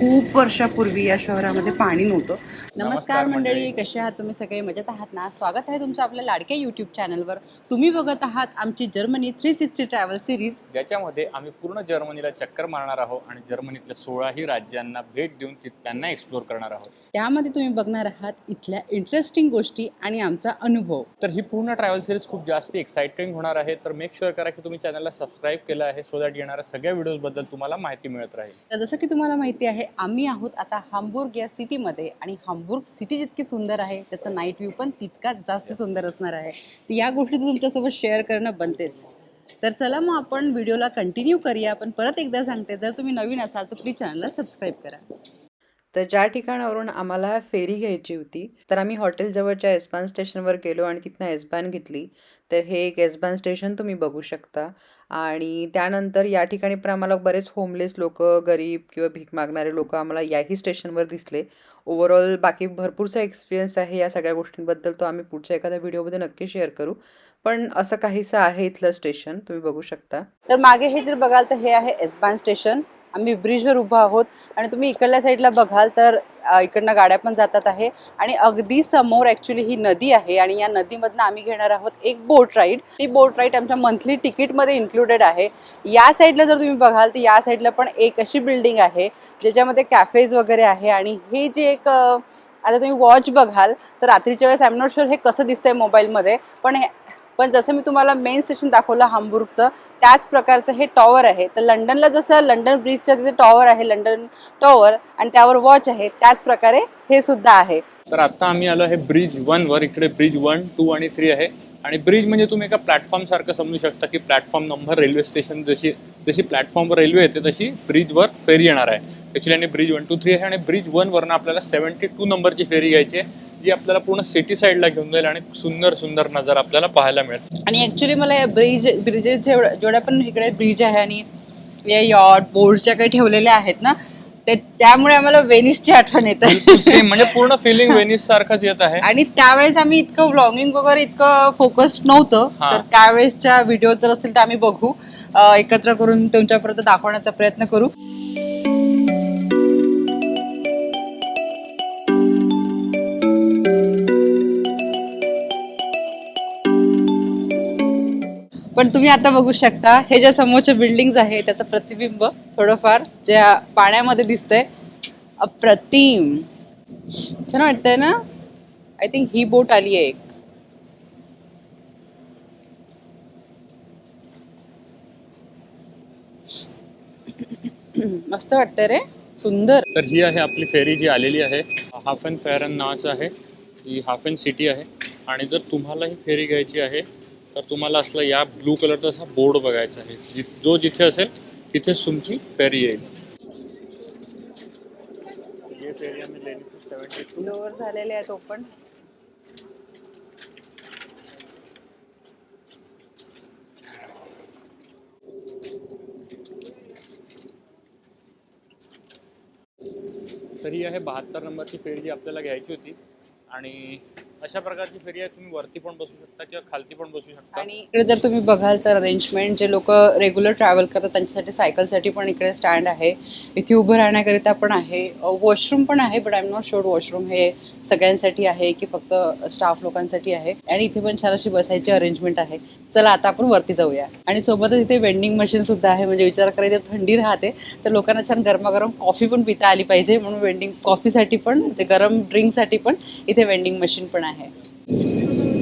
खूप वर्षापूर्वी या शहरामध्ये पाणी नव्हतं. नमस्कार मंडळी. कसे आहात तुम्ही? सगळे मजेत आहात ना? स्वागत आहे तुमचं आपल्या लाडक्या यूट्यूब चॅनलवर तुम्ही बघत आहात आमची Germany three sixty travel series ज्याच्यामध्ये आम्ही पूर्ण जर्मनीला चक्कर मारणार आहोत आणि जर्मनीतल्या सोळाही राज्यांना भेट देऊन त्यांना एक्सप्लोर करणार आहोत. त्यामध्ये तुम्ही बघणार आहात इथल्या इंटरेस्टिंग गोष्टी आणि आमचा अनुभव. तर ही पूर्ण ट्रॅव्हल सिरीज खूप जास्त एक्साइटिंग होणार आहे. तर मेक शुअर करा की तुम्ही चॅनलला सबस्क्राईब केलं आहे सो दॅट येणाऱ्या सगळ्या व्हिडिओजबद्दल तुम्हाला माहिती मिळत राहील. जसं की तुम्हाला माहिती आहे आम्ही आहोत आता हाम्बुर्ग या सिटीमध्ये आणि हाम्बुर्ग सिटी जितकी सुंदर आहे त्याचा नाईट व्ह्यू पण तितकाच जास्त सुंदर असणार आहे. तर या गोष्टी तुमच्यासोबत शेअर करणं बनतेच. तर चला मग आपण व्हिडिओला कंटिन्यू करूया. पण परत एकदा सांगते जर तुम्ही नवीन असाल तर प्लीज चॅनलला सबस्क्राईब करा. तर ज्या ठिकाणावरून आम्हाला फेरी घ्यायची होती तर आम्ही हॉटेलजवळच्या एसबान स्टेशनवर गेलो आणि तिथनं एसबान घेतली. तर हे एक एसबान स्टेशन तुम्ही बघू शकता. आणि त्यानंतर या ठिकाणी पण आम्हाला बरेच होमलेस लोक गरीब किंवा भीक मागणारे लोक आम्हाला याही स्टेशनवर दिसले. ओव्हरऑल बाकी भरपूरसा एक्सपिरियन्स आहे या सगळ्या गोष्टींबद्दल तो आम्ही पुढच्या एखाद्या व्हिडिओमध्ये नक्की शेअर करू. पण असं काहीसं आहे इथलं स्टेशन तुम्ही बघू शकता. तर मागे हे जर बघाल तर हे आहे एसबान स्टेशन आम्ही ब्रिजवर उभं आहोत. आणि तुम्ही इकडल्या साईडला बघाल तर इकडनं गाड्या पण जातात आहे. आणि अगदी समोर ॲक्च्युली ही नदी आहे. आणि या नदीमधनं आम्ही घेणार आहोत एक बोट राईड ती बोट राईड आमच्या मंथली तिकीटमध्ये इन्क्लुडेड आहे. या साईडला जर तुम्ही बघाल तर या साईडला पण एक अशी बिल्डिंग आहे ज्याच्यामध्ये कॅफेज वगैरे आहे. आणि हे जे एक आता तुम्ही वॉच बघाल तर रात्रीच्या वेळेस आय एम नॉट शुअर हे कसं दिसतंय मोबाईलमध्ये पण हे पण जसं मी तुम्हाला मेन स्टेशन दाखवलं हांबुर्गचं त्याच प्रकारचं हे टॉवर आहे. तर लंडनला जसं लंडन ब्रिजच्या तिथे टॉवर आहे लंडन टॉवर आणि त्यावर वॉच आहे त्याच प्रकारे हे सुद्धा आहे. तर आता आम्ही आलो हे ब्रिज वन वर. इकडे ब्रिज वन टू आणि थ्री आहे. आणि ब्रिज म्हणजे तुम्ही एका प्लॅटफॉर्म सारखं समजू शकता की प्लॅटफॉर्म नंबर रेल्वे स्टेशन जशी जशी प्लॅटफॉर्मवर रेल्वे येते तशी ब्रिजवर फेरी येणार आहे. ॲक्च्युली आणि ब्रिज वन टू थ्री आहे. आणि ब्रिज वन वरनं आपल्याला सेव्हन्टी टू नंबरची फेरी घ्यायची आहे. जी आपल्याला पूर्ण सिटी साईडला घेऊन जाईल आणि सुंदर सुंदर नजर आपल्याला पाहायला मिळेल. आणि ॲक्च्युली मला या ब्रिज ब्रिजेस जेवढ्या जेवढ्या पण इकडे ब्रिज आहे आणि या यॉट बोर्डच्या काही ठेवलेल्या आहेत ना ते त्यामुळे आम्हाला वेनिसची आठवण येते. म्हणजे पूर्ण फिलिंग वेनिस सारखंच येत आहे. आणि त्यावेळेस आम्ही इतकं व्लॉगिंग वगैरे इतकं फोकस्ड नव्हतं. तर त्यावेळेसच्या व्हिडिओ जर असतील तर आम्ही बघू. एकत्र करून तुमच्यापर्यंत दाखवण्याचा प्रयत्न करू. पण तुम्ही आता बघू शकता हे ज्या समोरच्या बिल्डिंग आहे त्याचं प्रतिबिंब थोडंफार ज्या पाण्यामध्ये दिसतंय अप्रतिम. छान वाटतंय ना? आय थिंक ही बोट आली आहे एक. मस्त वाटतंय रे. सुंदर. तर ही आहे आपली फेरी जी आलेली आहे. हाफ अँड फेअरन नावाचं आहे. ही हाफ अँड सिटी आहे. आणि जर तुम्हाला ही फेरी घ्यायची आहे तर तुम्हाला असला या ब्लू कलरचा असा बोर्ड बघायचा आहे. जि जो जिथे असेल तिथेच तुमची फेरी येईल. ये फेरी आम्ही लेणी थी 72 लोअर झालेले आहेत ओपन तर ही आहे बहात्तर नंबरची फेरी जी आपल्याला घ्यायची होती. आणि अशा प्रकारची फेरी आहे तुम्ही वरती पण बसू शकता किंवा खालती पण बसू शकता. आणि इकडे जर तुम्ही बघाल तर अरेंजमेंट जे लोक रेग्युलर ट्रॅव्हल करतात त्यांच्यासाठी सायकलसाठी पण इकडे स्टँड आहे. इथे उभं राहण्याकरिता पण आहे. वॉशरूम पण आहे but I am not sure washroom हे सगळ्यांसाठी आहे की फक्त स्टाफ लोकांसाठी आहे. आणि इथे पण छान अशी बसायची अरेंजमेंट आहे. चला आता आपण वरती जाऊया. आणि सोबतच इथे वेंडिंग मशीन सुद्धा आहे म्हणजे विचार करा थंडी राहते तर लोकांना छान गरमागरम कॉफी पण पिता आली पाहिजे म्हणून वेंडिंग कॉफीसाठी पण जे गरम ड्रिंकसाठी पण इथे वेंडिंग मशीन पण आहे.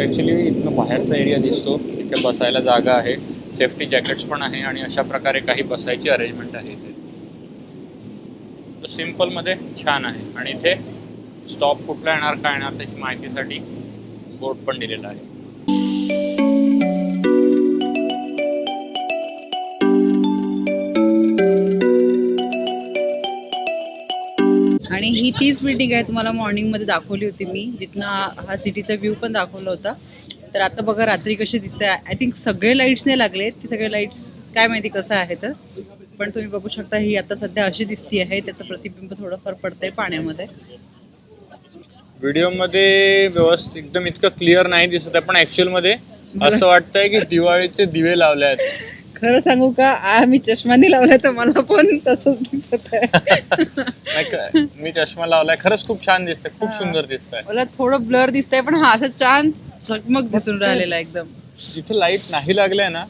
ॲक्च्युली इथनं बाहेरचा एरिया दिसतो. इथे बसायला जागा आहे. सेफ्टी जॅकेट्स पण आहे आणि अशा प्रकारे काही बसायची अरेंजमेंट आहे इथे. सिम्पलमध्ये छान आहे. आणि इथे स्टॉप कुठला येणार काय येणार त्याची माहितीसाठी बोर्ड पण दिलेला आहे. आणि ही तीच बिल्डिंग आहे तुम्हाला मॉर्निंगमध्ये दाखवली होती मी. जिथनं हा सिटीचा व्ह्यू पण दाखवला होता. तर आता बघा रात्री कशी दिसते. आय थिंक सगळे लाईट्स नाही लागले ती सगळे लाईट्स काय माहिती कसं आहे तर. पण तुम्ही बघू शकता ही आता सध्या अशी दिसती आहे. त्याचं प्रतिबिंब थोडंफार पडतंय पाण्यामध्ये. व्हिडिओमध्ये व्यवस्थित एकदम इतकं क्लिअर नाही दिसत आहे पण ऍक्च्युअलमध्ये असं वाटतंय की दिवाळीचे दिवे लावले आहेत. खरं सांगू का आ, मी चष्मा नाही लावला तर मला पण तसंच दिसत आहे. नाही का- मी चष्मा लावलाय खरंच खूप छान दिसतंय खूप सुंदर दिसतंय. मला थोडं ब्लर दिसतंय पण हा असं छान चकमक दिसून राहिलेला एकदम. जिथे लाइट नाही लागल्या ना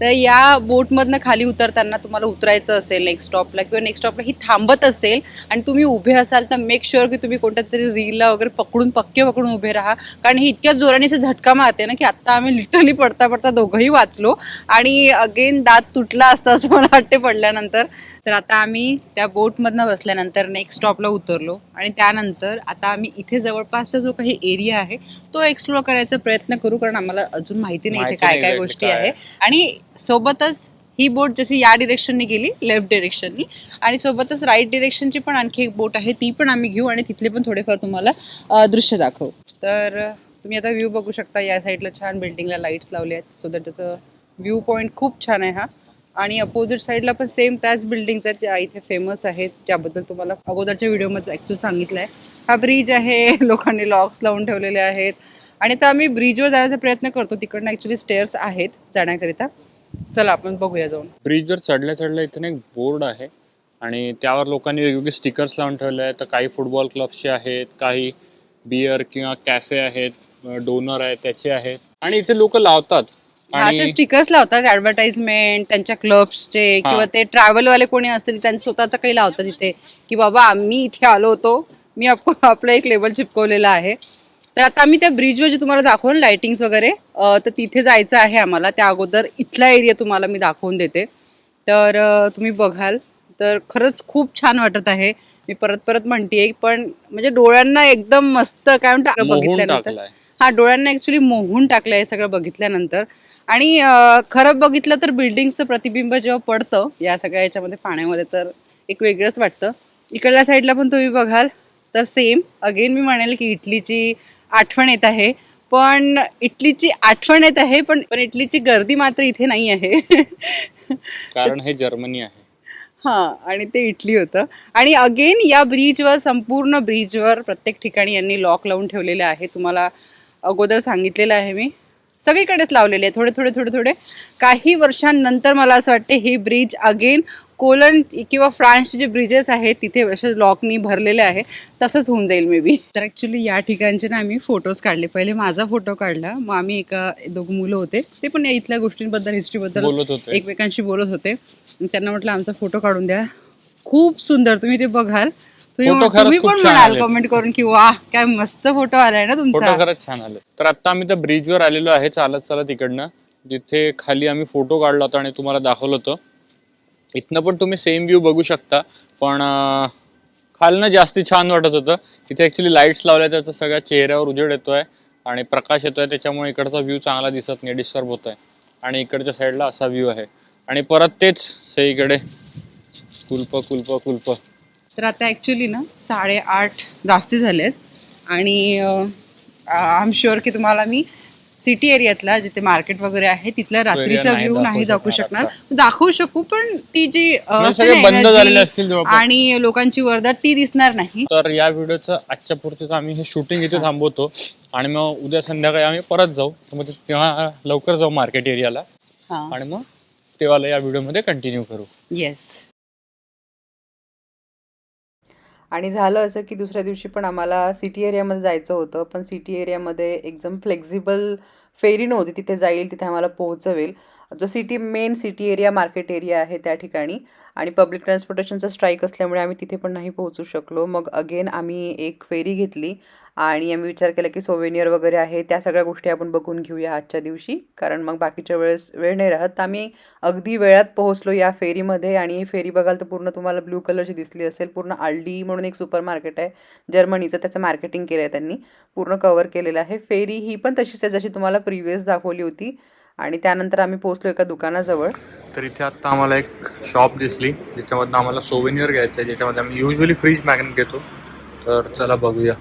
तर या बोटमधनं खाली उतरताना तुम्हाला उतरायचं असेल नेक्स्ट स्टॉपला किंवा नेक्स्ट स्टॉपला ही थांबत असेल आणि तुम्ही उभे असाल तर मेक शुअर की तुम्ही कोणत्या तरी रीलला वगैरे पकडून पक्के पकडून उभे राहा. कारण ही इतक्या जोराने असं झटका मारते ना की आत्ता आम्ही लिटरली पडता पडता दोघंही वाचलो. आणि अगेन दात तुटला असता असं मला वाटते पडल्यानंतर. तर आता आम्ही त्या बोटमधनं बसल्यानंतर नेक्स्ट स्टॉपला उतरलो. आणि त्यानंतर आता आम्ही इथे जवळपासचा जो काही एरिया आहे तो एक्सप्लोर करायचा प्रयत्न करू कारण आम्हाला अजून माहिती नाही इथे काय काय गोष्टी आहे. आणि सोबतच ही बोट जशी या डिरेक्शननी गेली लेफ्ट डिरेक्शननी आणि सोबतच राईट डिरेक्शनची पण आणखी एक बोट आहे ती पण आम्ही घेऊ आणि तिथले पण थोडेफार तुम्हाला दृश्य दाखवू. तर तुम्ही आता व्ह्यू बघू शकता या साईडला छान बिल्डिंगला लाईट्स लावले आहेत. सो दॅट त्याचं व्ह्यू पॉईंट खूप छान आहे हा. आणि अपोजिट साईडला पण सेम त्याच बिल्डिंग आहेत ज्या इथे फेमस आहेत ज्याबद्दल तुम्हाला अगोदरच्या व्हिडिओमध्ये ॲक्च्युली सांगितलं आहे हा ब्रिज आहे लोकांनी लॉक्स लावून ठेवलेले आहेत. आणि आता आम्ही ब्रिजवर जाण्याचा प्रयत्न करतो. तिकडनं ॲक्च्युली स्टेअर्स आहेत जाण्याकरिता. चला आपण बघूया जाऊन. ब्रिजवर चढल्या चढल्या इथे एक बोर्ड आहे. आणि त्यावर लोकांनी वेगवेगळे स्टिकर्स लावून ठेवले आहेत. तर काही फुटबॉल क्लबचे आहेत काही बियर किंवा कॅफे आहेत डोनर आहेत त्याचे आहेत. आणि इथे लोक लावतात. असे स्टिकर्स लावतात ऍडव्हर्टाइजमेंट त्यांच्या क्लब्सचे. किंवा ते travel वाले कोणी असतील त्यांचं स्वतःचं काही लावतात तिथे की बाबा आम्ही इथे आलो होतो मी आप- आपलं एक लेबल चिपकवलेलं आहे. तर आता आम्ही त्या ब्रिजवर जे तुम्हाला दाखवून लाइटिंग्स वगैरे अं, तर तिथे जायचं आहे आम्हाला. त्या अगोदर इथला एरिया तुम्हाला मी दाखवून देते. तर अं, तुम्ही बघाल. तर खरंच खूप छान वाटत आहे. मी परत परत म्हणतेय पण म्हणजे डोळ्यांना एकदम मस्त काय म्हणतात मोहून बघितल्यानंतर. टाकलाय. हा डोळ्यांना ऍक्च्युली मोहून टाकलं आहे सगळं बघितल्यानंतर. आणि खरं बघितलं तर बिल्डिंगचं प्रतिबिंब जेव्हा पडतं या सगळ्या याच्यामध्ये पाण्यामध्ये तर एक वेगळंच वाटतं. इकडल्या साईडला पण तुम्ही बघाल तर सेम अगेन मी म्हणेल की इटलीची आठवण येत आहे. पण इटलीची आठवण येत आहे पण पण इटलीची गर्दी मात्र इथे नाही आहे. कारण हे जर्मनी आहे. हा आणि ते इटली होतं. आणि अगेन या ब्रिजवर संपूर्ण ब्रिजवर प्रत्येक ठिकाणी यांनी लॉक लावून ठेवलेले आहे. तुम्हाला अगोदर सांगितलेलं आहे मी. सगळीकडेच लावलेले आहे थोडे थोडे थोडे थोडे. काही वर्षांनंतर मला असं वाटते हे ब्रिज अगेन कोलन किंवा फ्रान्सचे जे ब्रिजेस आहेत तिथे असे लॉकनी भरलेले आहे. तसंच होऊन जाईल मे बी तर ॲक्च्युली या ठिकाणचे ना आम्ही फोटोज काढले. पहिले माझा फोटो काढला. मग आम्ही एका दोघं मुलं होते. ते पण या इथल्या गोष्टींबद्दल हिस्ट्रीबद्दल बोलत होते. एकमेकांशी बोलत होते. त्यांना म्हटलं आमचा फोटो काढून द्या. खूप सुंदर. तुम्ही ते बघाल. फोटो खरंच तुम्ही खूप पण छान म्हणाल आलेत. कमेंट करून की वा काय मस्त फोटो आलाय ना फोटो तुमचा खरंच छान आले तर आता आम्ही त्या ब्रिजवर आलेलो आहे चालत चालत इकडनं. जिथे खाली आम्ही फोटो काढला होता आणि तुम्हाला दाखवलं होतं. इथनं पण तुम्ही सेम व्ह्यू बघू शकता. पण अं, खालनं जास्ती छान वाटत होतं. इथे ऍक्च्युली लाईट्स लावल्या त्याचा सगळ्या चेहऱ्यावर उजेड येतोय आणि प्रकाश येतोय. त्याच्यामुळे इकडचा व्ह्यू चांगला दिसत नाही डिस्टर्ब होतोय. आणि इकडच्या साईडला असा व्ह्यू आहे. आणि परत तेच इकडे कुल्प कुल्प कुल्प. तर आता ॲक्च्युली ना साडेआठ जास्ती झालेत. आणि आय एम शुअर की तुम्हाला मी सिटी एरियातला जिथे मार्केट वगैरे आहे तिथला रात्रीचा व्ह्यू नाही दाखवू शकणार दाखवू शकू पण ती जी म्हणजे. आणि लोकांची वर्दळ ती दिसणार नाही. तर या व्हिडिओचं आजच्या पुरतीच आम्ही हे शूटिंग इथे थांबवतो. आणि मग उद्या संध्याकाळी आम्ही परत जाऊ. मग तेव्हा लवकर जाऊ मार्केट एरियाला हां. आणि मग तेव्हा या व्हिडिओमध्ये कंटिन्यू करू. येस आणि झालं असं की दुसऱ्या दिवशी पण आम्हाला सिटी एरियामध्ये जायचं होतं पण सिटी एरियामध्ये एकदम फ्लेक्झिबल फेरी नव्हती तिथे जाईल तिथे आम्हाला पोहोचवेल. जो city main city area market area आहे त्या ठिकाणी. आणि पब्लिक ट्रान्सपोर्टेशनचा स्ट्राईक असल्यामुळे आम्ही तिथे पण नाही पोहोचू शकलो. मग अगेन आम्ही एक फेरी घेतली आणि आम्ही विचार केला की सोवेनियर वगैरे आहे त्या सगळ्या गोष्टी आपण बघून घेऊया आजच्या दिवशी. कारण मग बाकीच्या वेळेस वेळ नाही राहत. तर आम्ही अगदी वेळात पोहोचलो या फेरीमध्ये आणि ही फेरी बघाल तर पूर्ण तुम्हाला ब्लू कलरची दिसली असेल. पूर्ण आल्डी म्हणून एक सुपर मार्केट आहे. जर्मनीचं त्याचं मार्केटिंग केलं आहे त्यांनी. पूर्ण कवर केलेलं आहे. फेरी ही पण तशीच आहे जशी तुम्हाला प्रिव्हियस दाखवली होती. आणि त्यानंतर आम्ही पोहोचलो एका दुकानाजवळ. तर इथे आता आम्हाला एक शॉप दिसली ज्याच्यामधनं आम्हाला सोवेनियर घ्यायचं आहे ज्याच्यामध्ये आम्ही युजली फ्रीज मॅग्नेट घेतो. तर चला बघूया.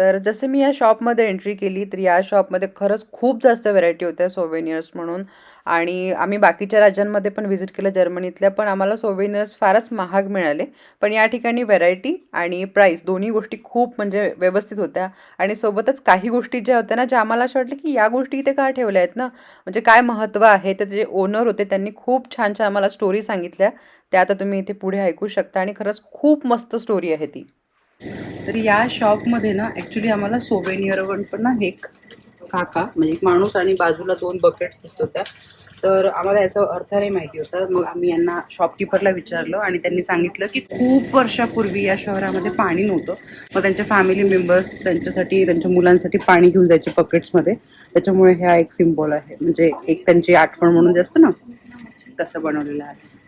तर जसं मी या शॉपमध्ये एंट्री केली तर या शॉपमध्ये खरंच खूप जास्त व्हरायटी होत्या सोवेनियर्स म्हणून. आणि आम्ही बाकीच्या राज्यांमध्ये पण व्हिजिट केलं जर्मनीतल्या पण आम्हाला सोवेनियर्स फारच महाग मिळाले. पण या ठिकाणी व्हरायटी आणि प्राईस दोन्ही गोष्टी खूप म्हणजे व्यवस्थित होत्या. आणि सोबतच काही गोष्टी ज्या होत्या ना ज्या आम्हाला असं वाटलं की या गोष्टी इथे का ठेवल्या आहेत ना? म्हणजे काय महत्त्व आहे? तर जे ओनर होते त्यांनी खूप छान छान आम्हाला स्टोरी सांगितल्या. त्या आता तुम्ही इथे पुढे ऐकू शकता आणि खरंच खूप मस्त स्टोरी आहे ती. तर या शॉपमध्ये ना ॲक्च्युली आम्हाला सोवेनियर पण ना एक काका म्हणजे एक माणूस आणि बाजूला दोन बकेट्स दिसत होत्या. तर आम्हाला याचा अर्थ नाही माहिती होता. मग आम्ही यांना शॉपकीपरला विचारलं आणि त्यांनी सांगितलं की खूप वर्षापूर्वी या शहरामध्ये पाणी नव्हतं. मग त्यांच्या फॅमिली मेंबर्स त्यांच्यासाठी त्यांच्या मुलांसाठी पाणी घेऊन जायचे बकेट्समध्ये त्याच्यामुळे ह्या एक सिम्बॉल आहे. म्हणजे एक त्यांची आठवण म्हणून जे असतं ना तसं बनवलेलं आहे.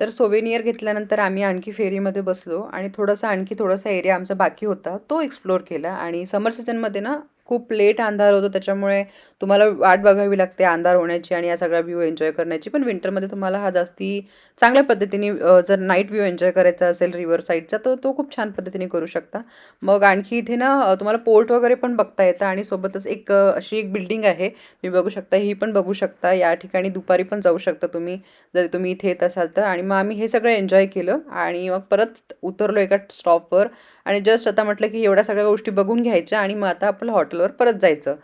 तर सोवेनियर घेतल्यानंतर आम्ही आणखी फेरीमध्ये बसलो आणि थोडासा आणखी थोडासा एरिया आमचा बाकी होता तो एक्सप्लोर केला. आणि समर सीझनमध्ये ना खूप लेट अंधार होतो त्याच्यामुळे तुम्हाला वाट बघावी लागते अंधार होण्याची आणि या सगळ्या व्ह्यू एन्जॉय करण्याची. पण विंटरमध्ये तुम्हाला हा जास्ती चांगल्या पद्धतीने जर नाईट व्ह्यू एन्जॉय करायचा असेल रिव्हर साईडचा तर तो खूप छान पद्धतीने करू शकता. मग आणखी इथे ना तुम्हाला पोर्ट वगैरे पण बघता येतं आणि सोबतच एक अशी एक बिल्डिंग आहे. तुम्ही बघू शकता ही पण बघू शकता. या ठिकाणी दुपारी पण जाऊ शकता तुम्ही जर तुम्ही इथे येत असाल तर. आणि मग आम्ही हे सगळं एन्जॉय केलं आणि मग परत उतरलो एका स्टॉपवर आणि जस्ट आता म्हटलं की एवढ्या सगळ्या गोष्टी बघून घ्यायच्या आणि मग आता आपलं हॉटेल हॉटेलवर परत जायचं.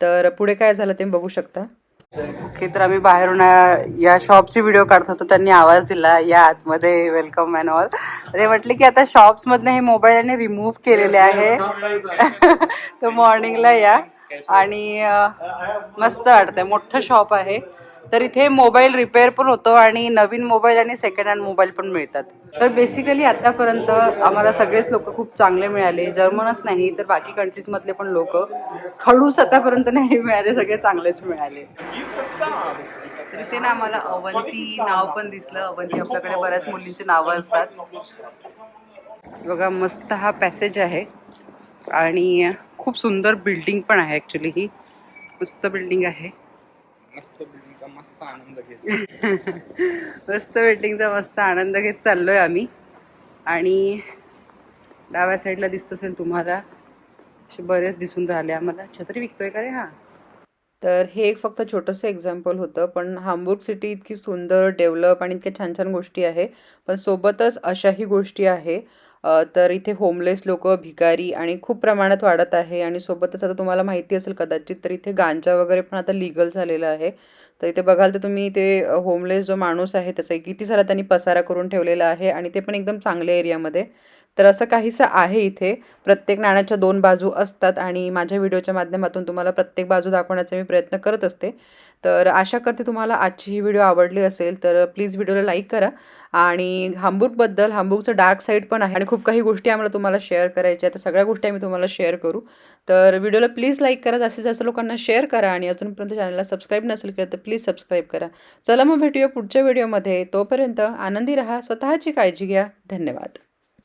तर पुढे काय झालं ते बघू शकता. ओके तर आम्ही बाहेरून या शॉपची व्हिडिओ काढत होतो त्यांनी आवाज दिला या आतमध्ये वेलकम अँड ऑल ते म्हटले की आता शॉप्समधनं हे मोबाईल आणि रिमूव्ह केलेले आहे. तर मॉर्निंगला या. आणि मस्त वाटतंय मोठं शॉप आहे. तर इथे मोबाईल रिपेअर पण होतो आणि नवीन मोबाईल आणि सेकंड हँड मोबाईल पण मिळतात. तर बेसिकली आतापर्यंत आम्हाला सगळेच लोक खूप चांगले मिळाले. जर्मनच नाही तर बाकी कंट्रीजमधले पण लोक खडूस आतापर्यंत नाही मिळाले सगळे चांगलेच मिळाले. तर ते ना आम्हाला अवंती नाव पण दिसलं. अवंती आपल्याकडे बऱ्याच मुलींची नावं असतात. बघा मस्त हा पॅसेज आहे. आणि खूप सुंदर बिल्डिंग पण आहे ॲक्च्युली ही. मस्त बिल्डिंग आहे. मस्त बिल्डिंगचा मस्त आनंद घेत. मस्त बिल्डिंगचा मस्त आनंद घेत चाललोय आम्ही. आणि डाव्या साईडला दिसत असेल तुम्हाला असे बरेच दिसून राहिले आम्हाला. छत्री विकतोय का रे हा? तर हे एक फक्त छोटंसं एक्झाम्पल होतं पण हांबुर्ग सिटी इतकी सुंदर डेव्हलप आणि इतक्या छान छान गोष्टी आहे. पण सोबतच अशाही गोष्टी आहे. तर इथे होमलेस लोक भिकारी आणि खूप प्रमाणात वाढत आहे आणि सोबतच आता तुम्हाला माहिती असेल कदाचित तर इथे गांजा वगैरे पण आता लिगल झालेलं आहे. तर इथे बघाल तर तुम्ही ते होमलेस जो माणूस आहे त्याचा किती सारा त्यांनी पसारा करून ठेवलेला आहे आणि ते पण एकदम चांगल्या एरियामध्ये तर असं काहीसं आहे इथे. प्रत्येक नाण्याच्या दोन बाजू असतात आणि माझ्या व्हिडिओच्या माध्यमातून तुम्हाला प्रत्येक बाजू दाखवण्याचा मी प्रयत्न करत असते. तर आशा करते तुम्हाला आजची ही व्हिडिओ आवडली असेल तर प्लीज व्हिडिओला लाईक करा. आणि हांबूकबद्दल हांबूकचं डार्क साईड पण आहे आणि खूप काही गोष्टी आम्हाला तुम्हाला शेअर करायच्या आहेत तर सगळ्या गोष्टी आम्ही तुम्हाला शेअर करू. तर व्हिडिओला प्लीज लाईक करा जास्तीत जास्त लोकांना शेअर करा आणि अजूनपर्यंत चॅनलला सबस्क्राईब नसेल केलं तर प्लीज सबस्क्राईब करा. चला मग भेटूया पुढच्या व्हिडिओमध्ये. तोपर्यंत आनंदी रहा स्वतःची काळजी घ्या. धन्यवाद.